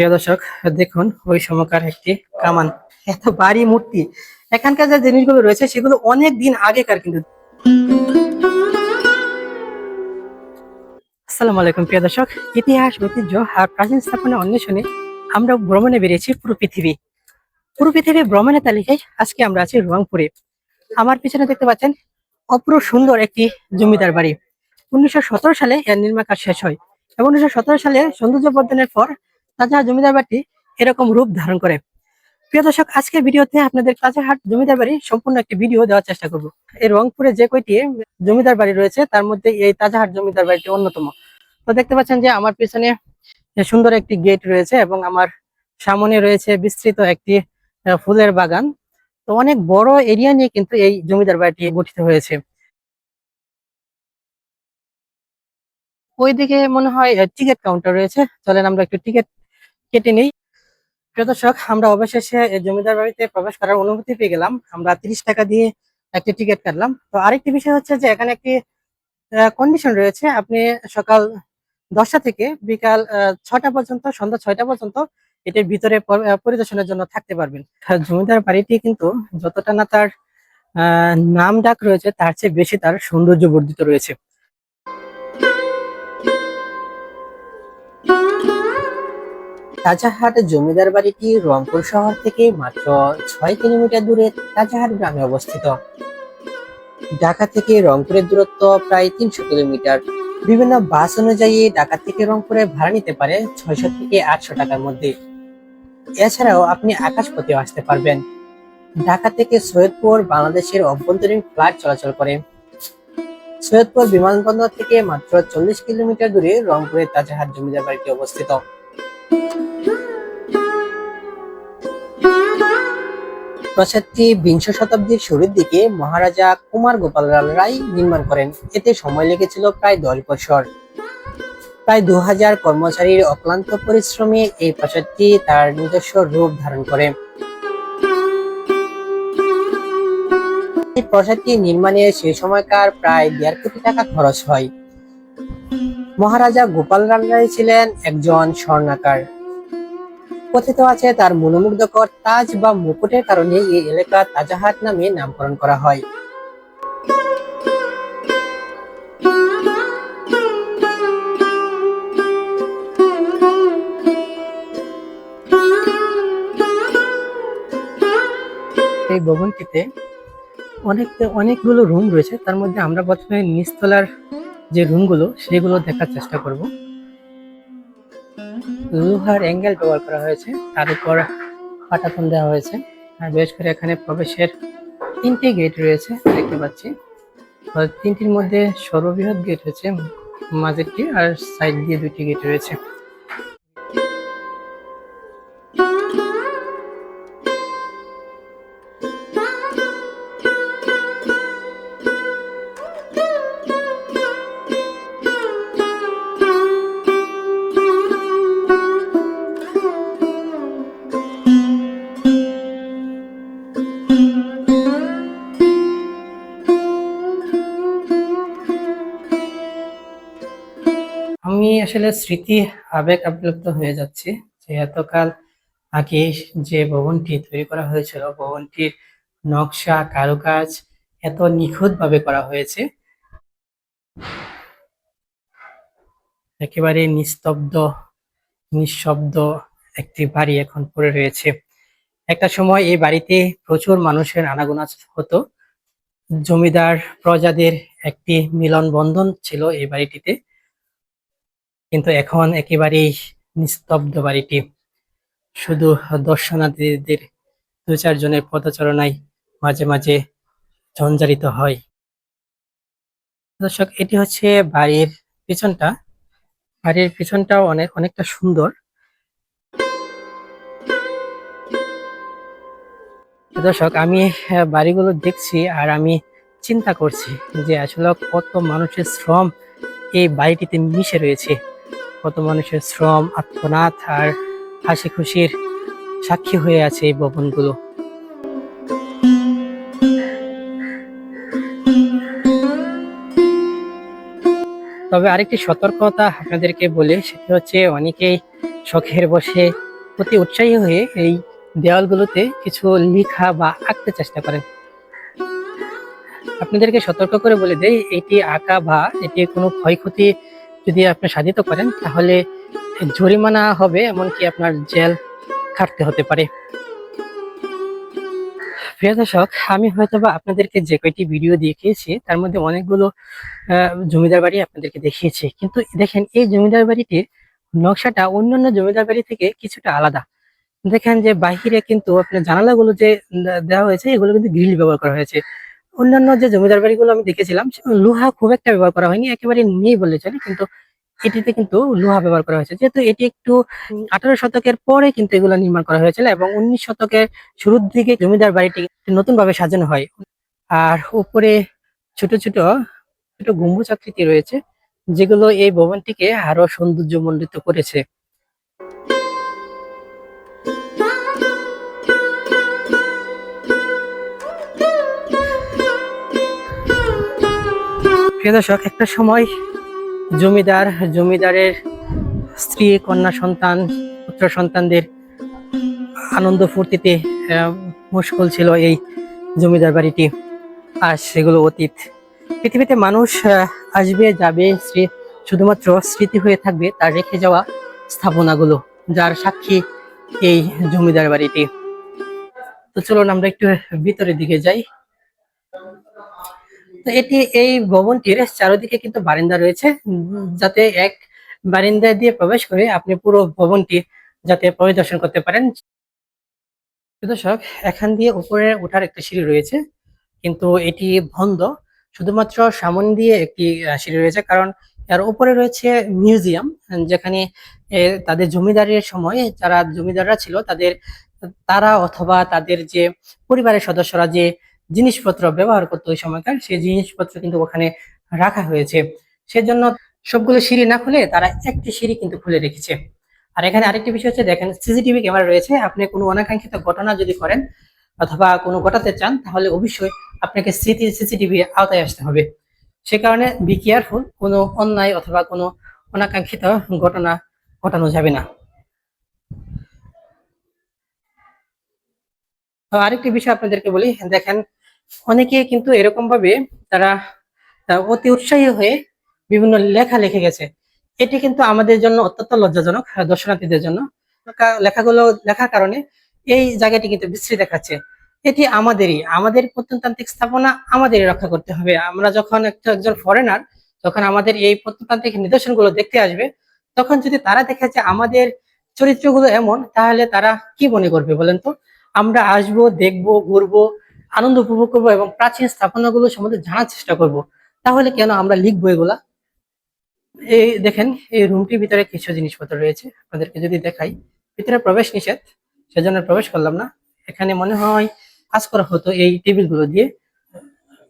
প্রিয় দর্শক, দেখুন ওই সময়কার একটি কামান। এত বাড়ি মূর্তি। এখানকার যে জিনিসগুলো রয়েছে, সেগুলো অনেক দিন আগেকার কিন্তু। আলাইকুম প্রিয় দর্শক, ইতিহাস, ঐতিহ্য আর প্রাচীন অন্বেষণে আমরা ভ্রমণে বেরিয়েছি পুরো পৃথিবী। পুরো পৃথিবী ভ্রমণের তালিকায় আজকে আমরা আছি রংপুরে। আমার পিছনে দেখতে পাচ্ছেন অপূর্ব সুন্দর একটি জমিদার বাড়ি। উনিশশো সতেরো সালে এর নির্মাণ কাজ শেষ হয় এবং উনিশশো সতেরো সালে সৌন্দর্য বর্ধনের পর তাজা জমিদার বাড়িটি এরকম রূপ ধারণ করে। প্রিয় দর্শক, আজকের ভিডিওতে আপনাদের কাঁচাহাট জমিদার বাড়ি সম্পূর্ণ একটি ভিডিও দেওয়ার চেষ্টা করব। এই রংপুরে যে কয়টি জমিদার বাড়ি রয়েছে, তার মধ্যে এই তাজাহাট জমিদার বাড়িটি অন্যতম। তো দেখতে পাচ্ছেন যে আমার পেছনে সুন্দর একটি গেট রয়েছে এবং আমার সামনে রয়েছে বিস্তৃত একটি ফুলের বাগান। তো অনেক বড় এরিয়া নিয়ে কিন্তু এই জমিদার বাড়িটি গঠিত হয়েছে। ওইদিকে মনে হয় টিকিট কাউন্টার রয়েছে। চলেন আমরা একটু টিকিট কেটে নিই। প্রিয় দর্শক, আমরা অবশেষে জমিদার বাড়িতে প্রবেশ করার অনুমতি পেয়ে গেলাম। আমরা তিরিশ টাকা দিয়ে একটি টিকিট কাটলাম। তো আরেকটি বিষয় হচ্ছে যে, এখানে একটি কন্ডিশন রয়েছে। আপনি সকাল দশটা থেকে বিকাল ছটা পর্যন্ত, সন্ধ্যা ছয়টা পর্যন্ত এটির ভিতরে পরিদর্শনের জন্য থাকতে পারবেন। জমিদার বাড়িটি কিন্তু যতটা না তার নাম ডাক রয়েছে, তার চেয়ে বেশি তার সৌন্দর্য বর্ধিত রয়েছে। তাজাহাট জমিদার বাড়িটি রংপুর শহর থেকে মাত্র ছয় কিলোমিটার দূরে তাজাহাট গ্রামে অবস্থিত। ঢাকা থেকে রংপুরের দূরত্ব প্রায় তিনশো কিলোমিটার। বিভিন্ন বাস অনুযায়ী ঢাকা থেকে রংপুরে ভাড়া নিতে পারে ছয়শো থেকে আটশো টাকার মধ্যে। এছাড়াও আপনি আকাশপথেও আসতে পারবেন। ঢাকা থেকে সৈয়দপুর বাংলাদেশের অভ্যন্তরীণ ফ্লাইট চলাচল করে। সৈয়দপুর বিমানবন্দর থেকে মাত্র চল্লিশ কিলোমিটার দূরে রংপুরের তাজাহাট জমিদার বাড়িটি অবস্থিত। প্রাসাদটি বিংশ শতাব্দীর শুরুর দিকে মহারাজা কুমার গোপাল রায় নির্মাণ করেন। এতে সময় লেগেছিল প্রায় দশ বছর। প্রায় দু হাজার কর্মচারীর অক্লান্ত পরিশ্রমে এই প্রাসাদটি তার নিজস্ব রূপ ধারণ করে। প্রাসাদটি নির্মাণে সেই সময়কার প্রায় দেড় কোটি টাকা খরচ হয়। মহারাজা গোপাল রায় ছিলেন একজন স্বর্ণাকার। কথিত আছে, তার মনোমুগ্ধকর তাজ বা মুকুটের কারণে এই এলাকা তাজাহাট নামে নামকরণ করা হয়। এই ভবনটিতে অনেক, অনেকগুলো রুম রয়েছে। তার মধ্যে আমরা প্রথমে নিচতলার যে রুমগুলো, সেগুলো দেখার চেষ্টা করব। লোহার অ্যাঙ্গেল ব্যবহার করা হয়েছে। তার উপর পাটাতন দেওয়া হয়েছে। আর বিশেষ করে এখানে প্রবেশের তিনটি গেট রয়েছে দেখতে পাচ্ছি। তিনটির মধ্যে সর্ববৃহৎ গেট হয়েছে মাঝেরটি আর সাইড দিয়ে দুটি গেট রয়েছে। আসলে স্মৃতি আবেগ আপ্লুপ্ত হয়ে যাচ্ছে। যে এতকাল আগে যে ভবনটি তৈরি করা হয়েছিল, ভবনটির নকশা, কারুকাজ এত নিখুঁত ভাবে করা হয়েছে। একেবারে নিস্তব্ধ, নিঃশব্দ একটি বাড়ি এখন পড়ে রয়েছে। একটা সময় এই বাড়িতে প্রচুর মানুষের আনাগোনা হতো। জমিদার প্রজাদের একটি মিলন বন্ধন ছিল এই বাড়িটিতে। কিন্তু এখন একেবারেই নিস্তব্ধ বাড়িটি। শুধু দর্শনার্থীদের দু চারজনের পদচারণায় মাঝে মাঝে ঝঞ্ঝারিত হয়। দর্শক, এটি হচ্ছে বাড়ির পিছনটা। বাড়ির পিছনটাও অনেক, অনেকটা সুন্দর। দর্শক, আমি বাড়িগুলো দেখছি আর আমি চিন্তা করছি যে আসলে কত মানুষের শ্রম এই বাড়িটিতে মিশে রয়েছে। কত মানুষের শ্রম, আত্মনাথ আর হাসি খুশির সাক্ষী হয়ে আছে এই ভবনগুলো। তবে আরেকটি সতর্কতা আপনাদেরকে বলি, সেটি হচ্ছে অনেকেই শখের বসে অতি উৎসাহী হয়ে এই দেওয়ালগুলোতে কিছু লেখা বা আঁকতে চেষ্টা করেন। আপনাদেরকে সতর্ক করে বলে দেই, এটি আঁকা বা এটি কোনো ক্ষয়ক্ষতি যদি আপনি সাধিত করেন, তাহলে জরিমানা হবে, এমনকি আপনার জেল খাটতে হতে পারে। প্রিয় দর্শক, আমি হয়তো বা আপনাদেরকে যে কয়টি ভিডিও দেখিয়েছি, তার মধ্যে অনেকগুলো জমিদার বাড়ি আপনাদেরকে দেখিয়েছি। কিন্তু দেখেন, এই জমিদার বাড়িটির নকশাটা অন্যান্য জমিদার বাড়ি থেকে কিছুটা আলাদা। দেখেন যে বাহিরে কিন্তু আপনার জানালাগুলো যে দেওয়া হয়েছে, এগুলো কিন্তু গ্রিল ব্যবহার করা হয়েছে। অন্যান্য যে জমিদার বাড়িগুলো আমি দেখেছিলাম লোহা খুব একটা ব্যবহার করা হয়নি, একেবারে নেই বললে চলে, কিন্তু এটিতে কিন্তু লোহা ব্যবহার করা হয়েছে। যেহেতু এটি একটু আঠারো শতকের পরে কিন্তু এগুলো নির্মাণ করা হয়েছিল এবং উনিশ শতকের শুরুর দিকে জমিদার বাড়িটি নতুন ভাবে সাজানো হয়। আর উপরে ছোট ছোট ছোট গম্বুজ আকৃতি রয়েছে, যেগুলো এই ভবনটিকে আরও সৌন্দর্যমণ্ডিত করেছে। প্রিয় দর্শক, একটা সময় জমিদার, জমিদারের স্ত্রী, কন্যা সন্তান, পুত্র সন্তানদের আনন্দ ফুর্তিতে মুশকুল ছিল এই জমিদার বাড়িটি। আর সেগুলো অতীত। পৃথিবীতে মানুষ আসবে, যাবে, স্মৃ- শুধুমাত্র স্মৃতি হয়ে থাকবে তার রেখে যাওয়া স্থাপনাগুলো, যার সাক্ষী এই জমিদার বাড়িটি। তো চলুন আমরা একটু ভিতরের দিকে যাই। তো এটি, এই ভবনটির চারিদিকে কিন্তু বারিন্দা রয়েছে যাতে এক বারিন্দা দিয়ে প্রবেশ করে আপনি পুরো ভবনটি যাতে পরিদর্শন করতে পারেন। দর্শক, এখান দিয়ে উপরে ওঠার একটা সিঁড়ি রয়েছে, কিন্তু এটি বন্ধ। শুধুমাত্র সামন দিয়ে একটি সিঁড়ি রয়েছে, কারণ এর উপরে রয়েছে মিউজিয়াম, যেখানে তাদের জমিদারের সময় যারা জমিদাররা ছিল, তাদের, তারা অথবা তাদের যে পরিবারের সদস্যরা যে জিনিসপত্র ব্যবহার করতো ওই সময়কার, সেই জিনিসপত্র কিন্তু ওখানে রাখা হয়েছে। সেজন্য সবগুলো সিঁড়ি না খুলে তারা একটি সিঁড়ি কিন্তু খুলে রেখেছে। আর এখানে আরেকটি বিষয় হচ্ছে, দেখেন সিসিটিভি ক্যামেরা রয়েছে। আপনি কোনো অনাকাঙ্ক্ষিত ঘটনা যদি করেন অথবা কোনো ঘটাতে চান, তাহলে অবশ্যই আপনাকে স্মৃতি সিসিটিভি আওতায় আসতে হবে। সে কারণে বি কেয়ারফুল কোনো অন্যায় অথবা কোনো অনাকাঙ্ক্ষিত ঘটনা ঘটানো যাবে না। আরেকটি বিষয় আপনাদেরকে বলি, দেখেন অনেকে কিন্তু এরকম ভাবে তারা অতি উৎসাহী হয়ে বিভিন্ন লেখা লিখে গেছে। এটি কিন্তু আমাদের জন্য অত্যন্ত লজ্জাজনক দর্শনার্থীদের জন্য। লেখাগুলো, লেখার কারণে এই জায়গাটি কিন্তু বিশ্রী দেখাচ্ছে। এটি আমাদেরই, আমাদের প্রত্নতান্ত্রিক স্থাপনা আমাদেরই রক্ষা করতে হবে। আমরা যখন একটা একজন ফরেনার যখন আমাদের এই প্রত্নতান্ত্রিক নিদর্শনগুলো দেখতে আসবে, তখন যদি তারা দেখে যে আমাদের চরিত্রগুলো এমন, তাহলে তারা কি মনে করবে বলেন তো? আমরা আসব, দেখব, ঘুরবো আনন্দ উপভোগ করব এবং প্রাচীন স্থাপনাগুলো সম্বন্ধে জানার চেষ্টা করব। তাহলে কেন আমরা লিখব এগুলা? এই দেখেন, এই রুমটির ভিতরে কিছু জিনিসপত্র রয়েছে। আপনাদেরকে যদি দেখাই, ভিতরে প্রবেশ নিষেধ, সেজন্য প্রবেশ করলাম না। এখানে মনে হয় কাজ করা হতো এই টেবিলগুলো দিয়ে।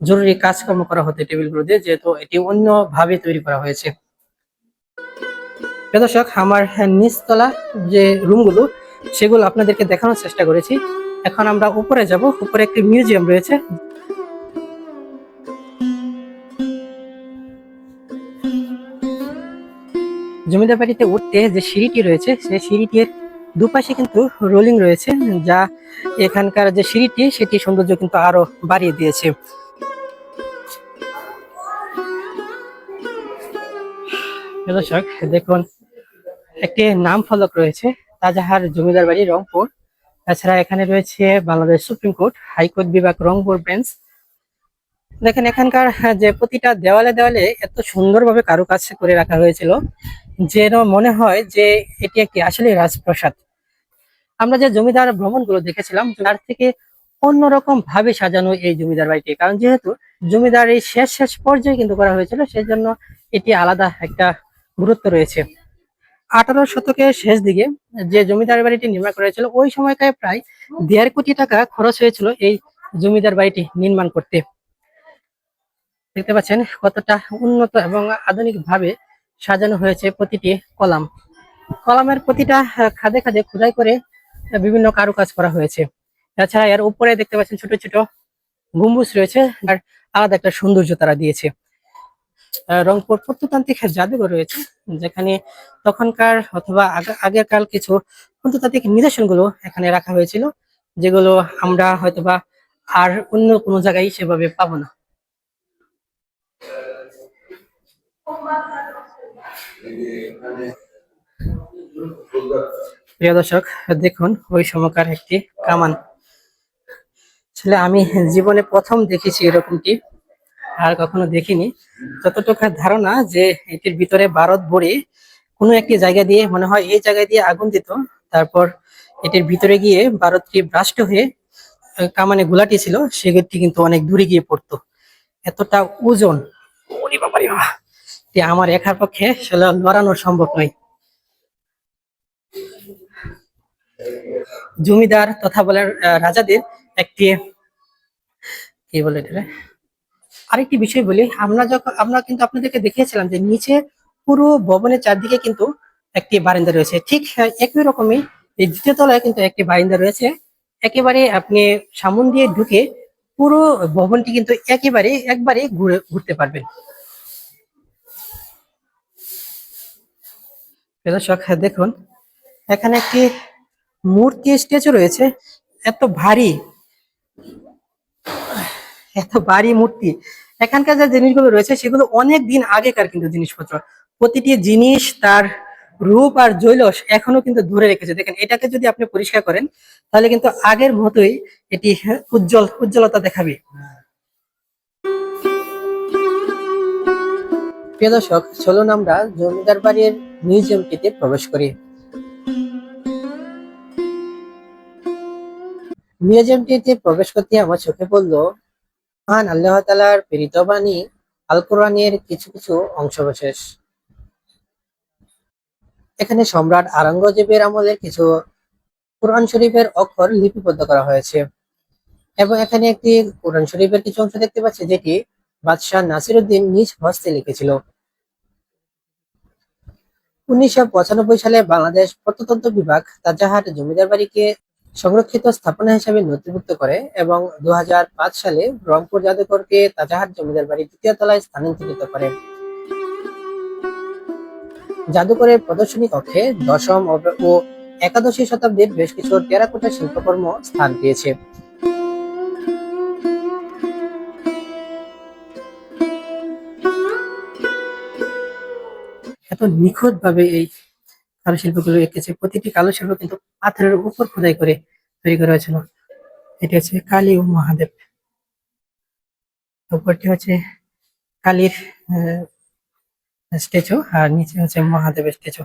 জরুরি কাজকর্ম করা হতো টেবিলগুলো দিয়ে, যেহেতু এটি অন্য ভাবে তৈরি করা হয়েছে। দর্শক, আমার নিচতলা যে রুমগুলো, সেগুলো আপনাদেরকে দেখানোর চেষ্টা করেছি। এখন আমরা উপরে যাব। উপরে একটি মিউজিয়াম রয়েছে। জমিদার বাড়িতে উঠতে যে সিঁড়িটি রয়েছে সেই সিঁড়িটির দুপাশে কিন্তু রোলিং রয়েছে, যা এখানকার যে সিঁড়িটি, সেটি সৌন্দর্য কিন্তু আরও বাড়িয়ে দিয়েছে। দর্শক, দেখুন, একটি নাম ফলক রয়েছে, তাজাহার জমিদার বাড়ি রংপুর। তাছাড়া এখানে রয়েছে বাংলাদেশ সুপ্রিম কোর্ট, হাইকোর্ট বিভাগ, রংপুর বেঞ্চ। দেখেন, এখানকার যে প্রতিটা দেওয়ালে দেওয়ালে এত সুন্দরভাবে কারুকাজ করে রাখা হয়েছিল, যেন মনে হয় যে এটি একটি আসলে রাজপ্রাসাদ। আমরা যে জমিদার ভ্রমণগুলো দেখেছিলাম, তার থেকে অন্যরকম ভাবে সাজানো এই জমিদার বাড়িটি। কারণ যেহেতু জমিদার এই শেষ শেষ পর্যায়ে কিন্তু করা হয়েছিল সেই জন্য এটি আলাদা একটা গুরুত্ব রয়েছে। আঠারো শতকের শেষ দিকে যে জমিদার বাড়িটি নির্মাণ করা হয়েছিল ওই সময়কার প্রায় দেড় কোটি টাকা খরচ হয়েছিল এই জমিদার বাড়িটি নির্মাণ করতে। দেখতে পাচ্ছেন কতটা উন্নত এবং আধুনিক ভাবে সাজানো হয়েছে প্রতিটি কলাম। কলামের প্রতিটা খাদে খাদে খোদাই করে বিভিন্ন কারুকাজ করা হয়েছে। তাছাড়া এর উপরে দেখতে পাচ্ছেন ছোট ছোট গম্বুজ রয়েছে, আর আলাদা একটা সৌন্দর্য তারা দিয়েছে। রংপুর প্রত্নতান্ত্রিক জাদুঘর রয়েছে, যেখানে তখনকার অথবা আগে- আগেরকার কিছু প্রত্নতান্ত্রিক নিদর্শনগুলো এখানে রাখা হয়েছিল, যেগুলো আমরা হয়তোবা আর অন্য কোনো জায়গায় সেভাবে পাবো না। প্রিয় দর্শক, দেখুন ওই সময়কার একটি কামান। আসলে আমি জীবনে প্রথম দেখেছি এরকমটি। আর কখনো দেখিনি। যতটুকু ধারণা যে এটির ভিতরে ভারত ভরে কোনো একটি জায়গা দিয়ে, মনে হয় এই জায়গা দিয়ে আগুন দিত তারপর এটির ভিতরে গিয়ে ভারতটি ব্রাস্ট হয়ে কামানে গোলাটি ছিল সেগুলি কিন্তু অনেক দূরে গিয়ে পড়তো। এতটা ওজন আমার একার পক্ষে লড়ানো সম্ভব নয়। জমিদার তথা বলে রাজাদের একটি, কি বলে এটা আরেকটি বিষয় বলি, আমরা যখন, আমরা কিন্তু আপনাদেরকে দেখিয়েছিলাম যে নিচে পুরো ভবনের চারদিকে কিন্তু একটি বারান্দা রয়েছে। ঠিক একই রকমই এই দ্বিতীয় তলায় কিন্তু একটি বারান্দা রয়েছে। একেবারে আপনি সামন দিয়ে ঢুকে পুরো ভবনটি কিন্তু একেবারে, একবারে ঘুরে, ঘুরতে পারবেন। দর্শক দেখুন, এখানে একটি মূর্তি স্ট্যাচু রয়েছে। এত ভারী এত বাড়ি মূর্তি। এখানকার যে জিনিসগুলো রয়েছে সেগুলো অনেক দিন আগেকার কিন্তু জিনিসপত্র। প্রতিটি জিনিস তার রূপ আর জৈলস এখনও কিন্তু ধরে রেখেছে। দেখেন, এটাকে যদি আপনি পরিষ্কার করেন, তাহলে কিন্তু আগের মতোই এটি উজ্জ্বল, উজ্জ্বলতা দেখাবে। প্রিয় দর্শক, চলুন আমরা জমিদার বাড়ির মিউজিয়ামটিতে প্রবেশ করি। মিউজিয়ামটিতে প্রবেশ করতে আমার চোখে পড়ল মহান আল্লাহ তালার প্রেরিত বাণী আল কোরআনের কিছু কিছু অংশবিশেষ। এখানে সম্রাট আরঙ্গজেবের আমলের কিছু কোরআন শরীফের অক্ষর লিপিবদ্ধ করা হয়েছে এবং এখানে একটি কোরআন শরীফের কিছু অংশ দেখতে পাচ্ছি যেটি বাদশাহ নাসিরুদ্দিন নিজ হস্তে লিখেছিল। উনিশশো পঁচানব্বই সালে বাংলাদেশ প্রত্নতত্ত্ব বিভাগ তাজাহাট জমিদার বাড়িকে সংরক্ষিত স্থাপনা হিসেবে নথিভুক্ত করে এবং দুহাজার পাঁচ সালে রংপুর জাদুঘরকে তাজাহাট জমিদার বাড়ির দ্বিতীয় তলায় স্থানান্তরিত করে। জাদুঘরের প্রদর্শনী কক্ষে দশম ও- একাদশী শতাব্দীর বেশ কিছু টেরাকোটা শিল্পকর্ম স্থান পেয়েছে। এত নিখুঁত ভাবে এই কারুশিল্পগুলো এঁকেছে। প্রতিটি কারুশিল্প কিন্তু পাথরের উপর খোদাই করে তৈরি করা হয়েছিল। এটি হচ্ছে কালী ও মহাদেব। উপরটি হচ্ছে কালীর স্ট্যাচু আর নিচে হচ্ছে মহাদেবের স্ট্যাচু।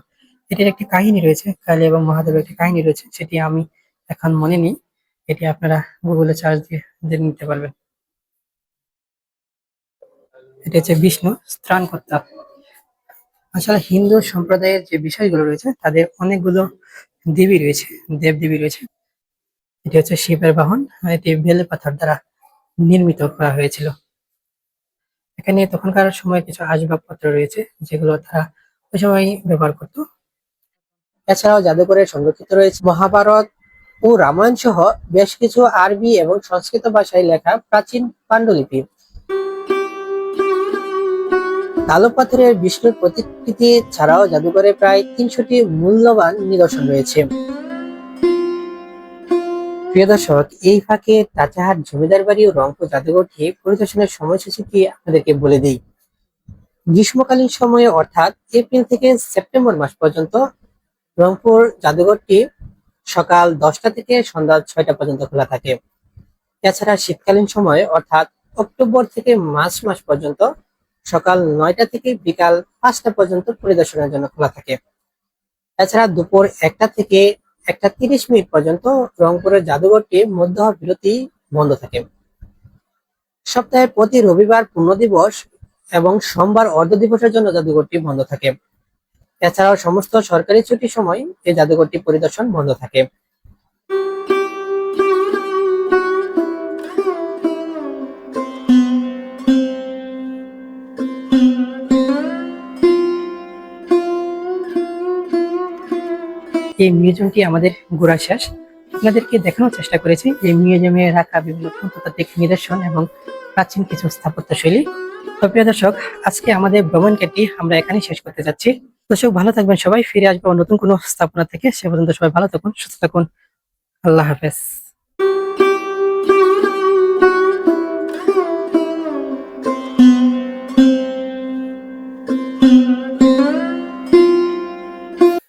এটির একটি কাহিনী রয়েছে। কালী এবং মহাদেবের একটি কাহিনী রয়েছে। সেটি আমি এখন মনে নেই। এটি আপনারা গুগলে সার্চ দিয়ে নিতে পারবেন। এটি হচ্ছে বিষ্ণু ত্রাণকর্তা আসলে হিন্দু সম্প্রদায়ের যে বিষয়গুলো রয়েছে, তাদের অনেকগুলো দেবী রয়েছে, দেব দেবী রয়েছে। এটি হচ্ছে শিবের বাহন এটি বেলে পাথর দ্বারা নির্মিত করা হয়েছিল। এখানে তখনকার সময় কিছু আসবাবপত্র রয়েছে, যেগুলো তারা ওই সময় ব্যবহার করত। এছাড়াও জাদুঘরে সংরক্ষিত রয়েছে মহাভারত ও রামায়ণ সহ বেশ কিছু আরবি এবং সংস্কৃত ভাষায় লেখা প্রাচীন পাণ্ডুলিপি। কালো পাথরের বিষ্ণুর প্রতিকৃতি ছাড়াও জাদুঘরে প্রায় তিনশোটি মূল্যবান নিদর্শন রয়েছে। প্রিয় দর্শক, এই ফাঁকে তাচাহাট জমিদার বাড়ি ও রংপুর জাদুঘরটি পরিদর্শনের সময়সূচিটি আপনাদেরকে বলে দিই। গ্রীষ্মকালীন সময়ে অর্থাৎ এপ্রিল থেকে সেপ্টেম্বর মাস পর্যন্ত রংপুর জাদুঘরটি সকাল দশটা থেকে সন্ধ্যা ছয়টা পর্যন্ত খোলা থাকে। এছাড়া শীতকালীন সময়ে অর্থাৎ অক্টোবর থেকে মার্চ মাস পর্যন্ত সকাল নয়টা থেকে বিকাল পাঁচটা পর্যন্ত পরিদর্শনের জন্য খোলা থাকে। এছাড়া দুপুর একটা থেকে একটা তিরিশ মিনিট পর্যন্ত রংপুরের জাদুঘরটি মধ্যাহ্ন বিরতি বন্ধ থাকে। সপ্তাহে প্রতি রবিবার পূর্ণ দিবস এবং সোমবার অর্ধ দিবসের জন্য জাদুঘরটি বন্ধ থাকে। এছাড়াও সমস্ত সরকারি ছুটির সময় এই জাদুঘরটি পরিদর্শন বন্ধ থাকে। এই মিউজিয়ামটি আমাদের ঘোরা শেষ। আপনাদেরকে দেখানোর চেষ্টা করেছি এই মিউজিয়ামে রাখা বিভিন্ন প্রত্নতাত্ত্বিক নিদর্শন এবং প্রাচীন কিছু স্থাপত্যশৈলী। তো প্রিয় দর্শক, আজকে আমাদের ভ্রমণ আমরা এখানে শেষ করতে যাচ্ছি। দর্শক, ভালো থাকবেন সবাই। ফিরে আসব নতুন কোনো স্থাপনা থেকে। সে পর্যন্ত সবাই ভালো থাকুন, সুস্থ থাকুন। আল্লাহ হাফেজ।